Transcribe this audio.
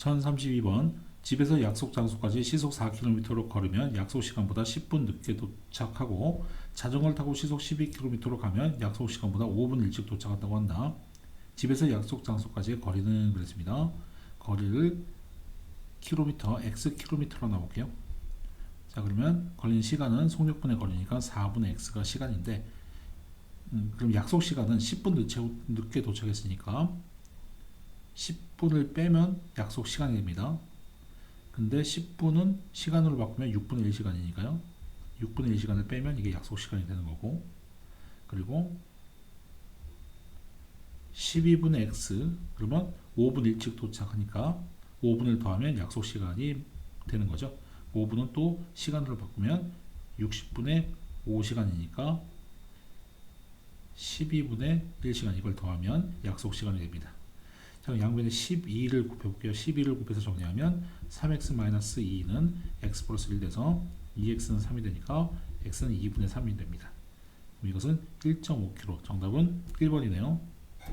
1032번 집에서 약속 장소까지 시속 4km로 걸으면 약속 시간보다 10분 늦게 도착하고 자전거를 타고 시속 12km로 가면 약속 시간보다 5분 일찍 도착한다고 한다. 집에서 약속 장소까지의 거리는 그랬습니다. 거리를 킬로미터, x 킬로미터로 나볼게요. 자 그러면 걸린 시간은 속력분의 거리니까 4분의 x가 시간인데 음, 그럼 약속 시간은 10분 늦게, 늦게 도착했으니까 10분을 빼면 약속 시간이 됩니다. 근데 10분은 시간으로 바꾸면 6분의 1시간이니까요. 6분의 1시간을 빼면 이게 약속 시간이 되는 거고 그리고 12분의 x 그러면 5분 일찍 도착하니까 5분을 더하면 약속 시간이 되는 거죠. 5분은 또 시간으로 바꾸면 60분의 5시간이니까 12분의 1시간 이걸 더하면 약속 시간이 됩니다. 자, 양변에 12를 곱해볼게요. 12를 곱해서 정리하면 3x-2는 x 플러스 1 돼서 2x는 3이 되니까 x는 2분의 3이 됩니다. 이것은 1.5km. 정답은 1번이네요.